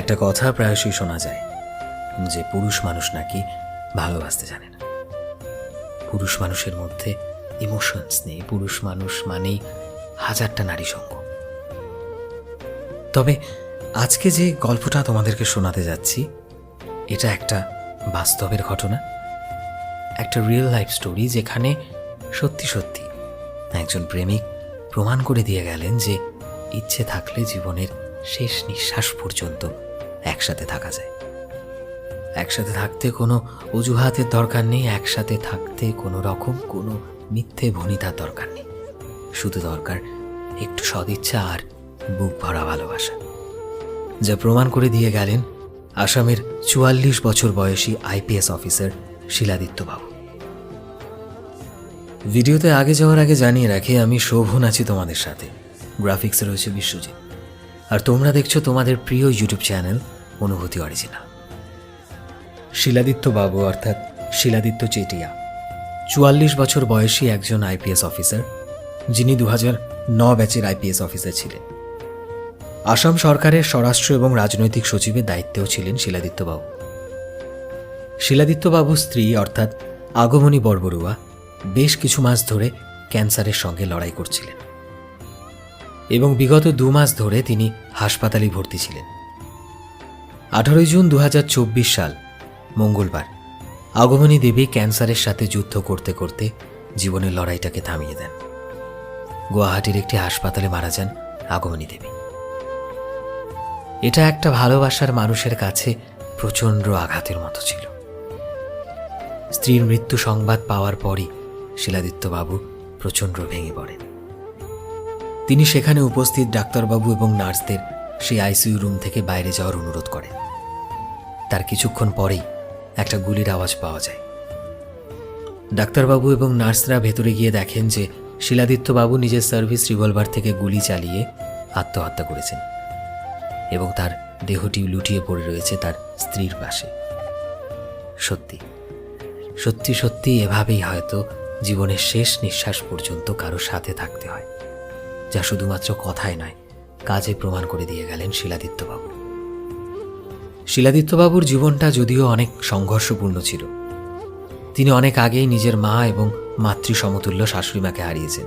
একটা কথা প্রায়শই শোনা যায়, যে পুরুষ মানুষ নাকি ভালোবাসতে জানে না। পুরুষ মানুষের মধ্যে ইমোশনস নেই, পুরুষ মানুষ মানেই হাজারটা নারী সঙ্গ। তবে আজকে যে গল্পটা তোমাদেরকে শোনাতে যাচ্ছি, এটা একটা বাস্তবের ঘটনা, একটা রিয়েল লাইফ স্টোরি যেখানে সত্যি সত্যি একজন প্রেমিক প্রমাণ করে দিয়ে গেলেন যে ইচ্ছে থাকলে জীবনের শেষ নিঃশ্বাস পর্যন্ত একসাথে থাকা যায়। একসাথে থাকতে কোনো অজুহাতের দরকার নেই, একসাথে থাকতে কোনো রকম কোনো মিথ্যে ভনিতার দরকার নেই। শুধু দরকার একটু সদিচ্ছা আর বুক ভরা ভালোবাসা। যা প্রমাণ করে দিয়ে গেলেন আসামের চুয়াল্লিশ বছর বয়সী আইপিএস অফিসার শিলাদিত্য বাবু। ভিডিওতে আগে যাওয়ার আগে জানিয়ে রাখি, আমি শোভন আছি তোমাদের সাথে। গ্রাফিক্সে রয়েছে বিশ্বজিৎ। আর তোমরা দেখছ তোমাদের প্রিয় YouTube channel Anubhuti original. Shiladitya বাবু অর্থাৎ শিলাদিত্য চেটিয়া, চুয়াল্লিশ বছর বয়সী একজন আইপিএস অফিসার, যিনি দু ন ব্যাচের আইপিএস অফিসার ছিলেন। আসাম সরকারের স্বরাষ্ট্র এবং রাজনৈতিক সচিবের দায়িত্বেও ছিলেন শিলাদিত্যবাবু। শিলাদিত্যবাবুর স্ত্রী, অর্থাৎ আগমনী বরবরুয়া বেশ কিছু মাস ধরে ক্যান্সারের সঙ্গে লড়াই করছিলেন। এবং বিগত দু মাস ধরে তিনি হাসপাতালে ভর্তি ছিলেন। আঠারোই জুন দু হাজার চব্বিশ সাল, মঙ্গলবার। আগমনী দেবী ক্যান্সারের সাথে যুদ্ধ করতে করতে জীবনের লড়াইটাকে থামিয়ে দেন। গুয়াহাটির একটি হাসপাতালে মারা যান আগমনী দেবী। এটা একটা ভালোবাসার মানুষের কাছে প্রচণ্ড আঘাতের মতো ছিল। স্ত্রীর মৃত্যু সংবাদ পাওয়ার পরই শিলাদিত্যবাবু প্রচণ্ড ভেঙে পড়েন। তিনি সেখানে উপস্থিত ডাক্তারবাবু এবং নার্সদের সেই আইসিইউ রুম থেকে বাইরে যাওয়ার অনুরোধ করেন। তার কিছুক্ষণ পরেই একটা গুলির আওয়াজ পাওয়া যায়। ডাক্তারবাবু এবং নার্সরা ভেতরে গিয়ে দেখেন যে শিলাদিত্যবাবু নিজের সার্ভিস রিভলভার থেকে গুলি চালিয়ে আত্মহত্যা করেছেন এবং তার দেহটি লুটিয়ে পড়ে রয়েছে তার স্ত্রীর পাশে। সত্যি সত্যি সত্যি এভাবেই হয়তো জীবনের শেষ নিঃশ্বাস পর্যন্ত কারও সাথে থাকতে হয়, যা শুধুমাত্র কথায় নয় কাজে প্রমাণ করে দিয়ে গেলেন শিলাদিত্যবাবু। শিলাদিত্যবাবুর জীবনটা যদিও অনেক সংঘর্ষপূর্ণ ছিল। তিনি অনেক আগেই নিজের মা এবং মাতৃ সমতুল্য শাশুড়িমাকে হারিয়েছেন।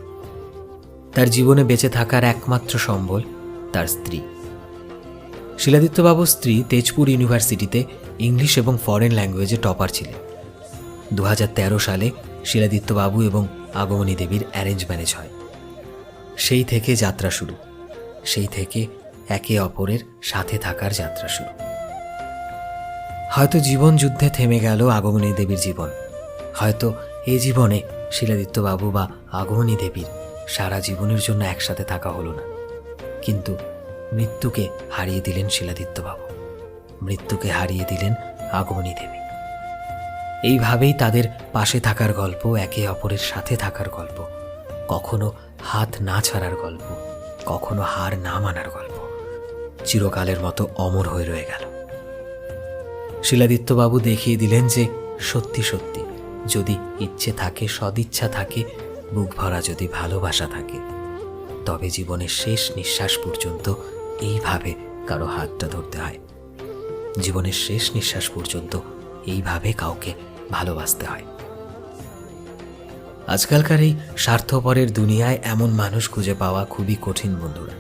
তার জীবনে বেঁচে থাকার একমাত্র সম্বল তার স্ত্রী। শিলাদিত্যবাবুর স্ত্রী তেজপুর ইউনিভার্সিটিতে ইংলিশ এবং ফরেন ল্যাঙ্গুয়েজে টপার ছিলেন। দু হাজার তেরো সালে শিলাদিত্যবাবু এবং আগমনী দেবীর অ্যারেঞ্জ ম্যারেজ হয়। সেই থেকে যাত্রা শুরু। সেই থেকে একে অপরের সাথে থাকার যাত্রা শুরু। হয়তো জীবন যুদ্ধে থেমে গেল আগমনী দেবীর জীবন। হয়তো এ জীবনে শিলাদিত্যবাবু বা আগমনী দেবীর সারা জীবনের জন্য একসাথে থাকা হলো না। কিন্তু মৃত্যুকে হারিয়ে দিলেন শিলাদিত্যবাবু। মৃত্যুকে হারিয়ে দিলেন আগমনী দেবী। এইভাবেই তাদের পাশে থাকার গল্প, একে অপরের সাথে থাকার গল্প, কখনো হাত না ছাড়ার গল্প। কখনো হার না মানার গল্প। চিরকালের মতো অমর হয়ে রয়ে গেল। শিলাদিত্যবাবু দেখিয়ে দিলেন যে সত্যি সত্যি, যদি ইচ্ছে থাকে, সদিচ্ছা থাকে, বুক ভরা যদি ভালোবাসা থাকে, তবে জীবনের শেষ নিঃশ্বাস পর্যন্ত এইভাবে কারও হাতটা ধরতে হয়। জীবনের শেষ নিঃশ্বাস পর্যন্ত এইভাবে কাউকে ভালোবাসতে হয়। আজকালকার এই স্বার্থপরের দুনিয়ায় এমন মানুষ খুঁজে পাওয়া খুবই কঠিন, বন্ধুরা।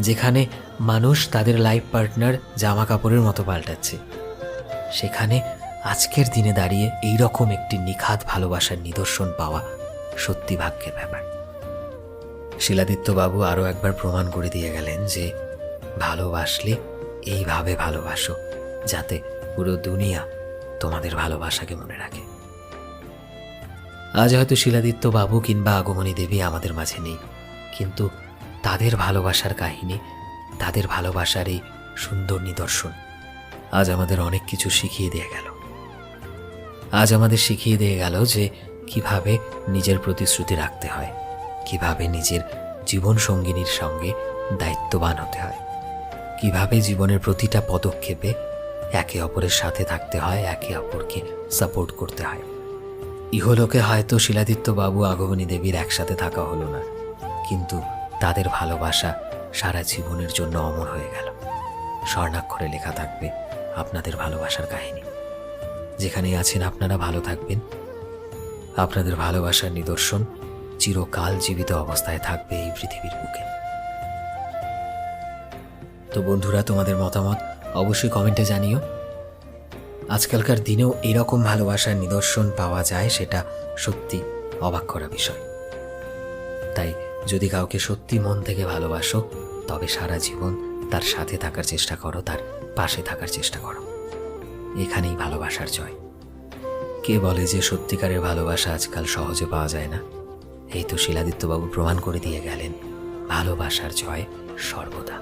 যেখানে মানুষ তাদের লাইফ পার্টনার জামা কাপড়ের মতো পাল্টাচ্ছে। সেখানে আজকের দিনে দাঁড়িয়ে এই রকম একটি নিখাত ভালোবাসার নিদর্শন পাওয়া সত্যি ভাগ্যের ব্যাপার। শিলাদিত্যবাবু আরও একবার প্রমাণ করে দিয়ে গেলেন যে ভালোবাসলে এইভাবে ভালোবাসো, যাতে পুরো দুনিয়া তোমাদের ভালোবাসাকে মনে রাখে। আজ হয়তো শিলাদিত্য বাবু কিংবা আগমনী দেবী আমাদের মাঝে নেই। কিন্তু তাদের ভালোবাসার কাহিনী, তাদের ভালোবাসার এই সুন্দর নিদর্শন আজ আমাদের অনেক কিছু শিখিয়ে দিয়ে গেল। আজ আমাদের শিখিয়ে দিয়ে গেল যে কীভাবে নিজের প্রতিশ্রুতি রাখতে হয়, কীভাবে নিজের জীবন সঙ্গিনীর সঙ্গে দায়িত্ববান হতে হয়, কীভাবে জীবনের প্রতিটা পদক্ষেপে একে অপরের সাথে থাকতে হয়, একে অপরকে সাপোর্ট করতে হয়। ইহলোকে হয়তো শিলাদিত্য বাবু আগমনী দেবীর একসাথে থাকা হলো না। কিন্তু তাদের ভালোবাসা সারা জীবনের জন্য অমর হয়ে গেল। স্বর্ণাক্ষরে লেখা থাকবে আপনাদের ভালোবাসার কাহিনী। যেখানেই আছেন আপনারা ভালো থাকবেন। আপনাদের ভালোবাসার নিদর্শন চিরকাল জীবিত অবস্থায় থাকবে এই পৃথিবীর বুকে। তো বন্ধুরা, তোমাদের মতামত অবশ্যই কমেন্টে জানিও। আজকালকার দিনেও এরকম ভালোবাসার নিদর্শন পাওয়া যায় সেটা সত্যি অবাক করা বিষয়। তাই যদি কাউকে সত্যি মন থেকে ভালোবাসো, তবে সারা জীবন তার সাথে থাকার চেষ্টা করো, তার পাশে থাকার চেষ্টা করো। এখানেই ভালোবাসার জয়। কে বলে যে সত্যিকারের ভালোবাসা আজকাল সহজে পাওয়া যায় না? এই তো শিলাদিত্যবাবু প্রমাণ করে দিয়ে গেলেন, ভালোবাসার জয় সর্বদা।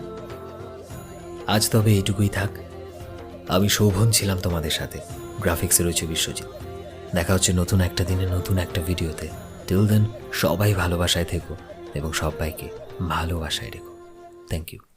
আজ তবে এইটুকুই থাক। আমি শোভন ছিলাম তোমাদের সাথে। গ্রাফিক্সের রয়েছে বিশ্বজিৎ। দেখা হচ্ছে নতুন একটা দিনে, নতুন একটা ভিডিওতে। টিল দেন সবাই ভালোবাসায় থেকো এবং সবাইকে ভালোবাসায় রেখো। Thank you